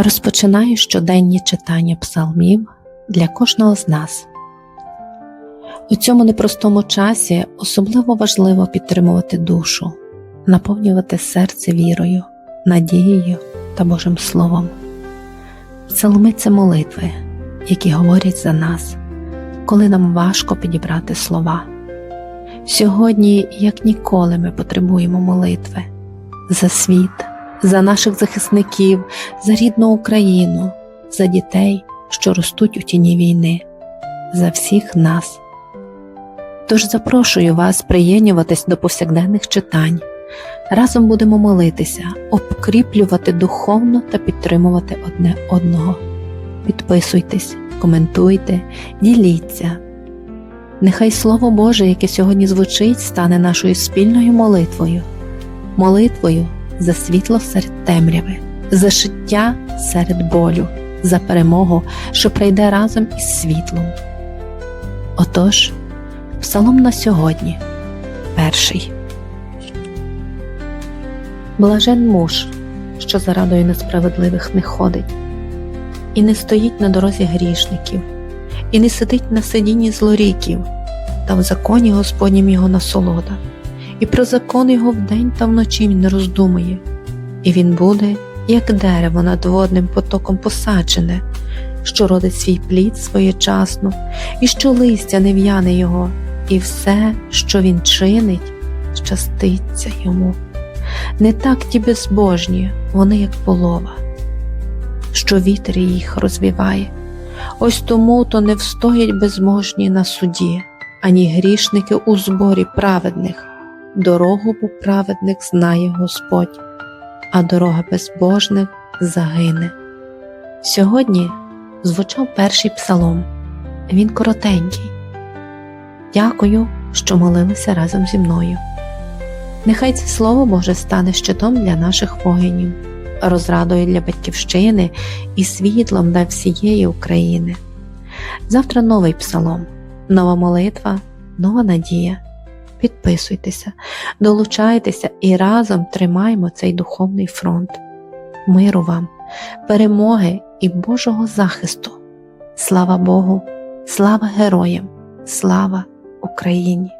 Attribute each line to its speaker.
Speaker 1: Розпочинаю щоденні читання псалмів для кожного з нас. У цьому непростому часі особливо важливо підтримувати душу, наповнювати серце вірою, надією та Божим Словом. Псалми це молитви, які говорять за нас, коли нам важко підібрати слова. Сьогодні, як ніколи, ми потребуємо молитви за світ, за наших захисників, за рідну Україну, за дітей, що ростуть у тіні війни, за всіх нас. Тож запрошую вас приєднуватись до повсякденних читань. Разом будемо молитися, обкріплювати духовно та підтримувати одне одного. Підписуйтесь, коментуйте, діліться. Нехай Слово Боже, яке сьогодні звучить, стане нашою спільною молитвою, молитвою за світло серед темряви, за життя серед болю, за перемогу, що прийде разом із світлом. Отож, Псалом на сьогодні, перший. Блажен муж, що за радою несправедливих не ходить, і не стоїть на дорозі грішників, і не сидить на сидінні злоріків, та в законі Господнім його насолода, і про закон його вдень та вночі не роздумує, і він буде, як дерево над водним потоком посаджене, що родить свій плід своєчасно, і що листя не в'яне його, і все, що він чинить, щаститься йому. Не так ті безбожні, вони як полова, що вітер їх розвіває. Ось тому то не встоять безможні на суді, ані грішники у зборі праведних. Дорогу бо праведних знає Господь, а дорога безбожних загине. Сьогодні звучав перший псалом. Він коротенький. Дякую, що молилися разом зі мною. Нехай це Слово Боже стане щитом для наших воїнів, розрадою для батьківщини і світлом для всієї України. Завтра новий псалом, нова молитва, нова надія. Підписуйтеся, долучайтеся і разом тримаємо цей духовний фронт. Миру вам, перемоги і Божого захисту. Слава Богу, слава героям, слава Україні!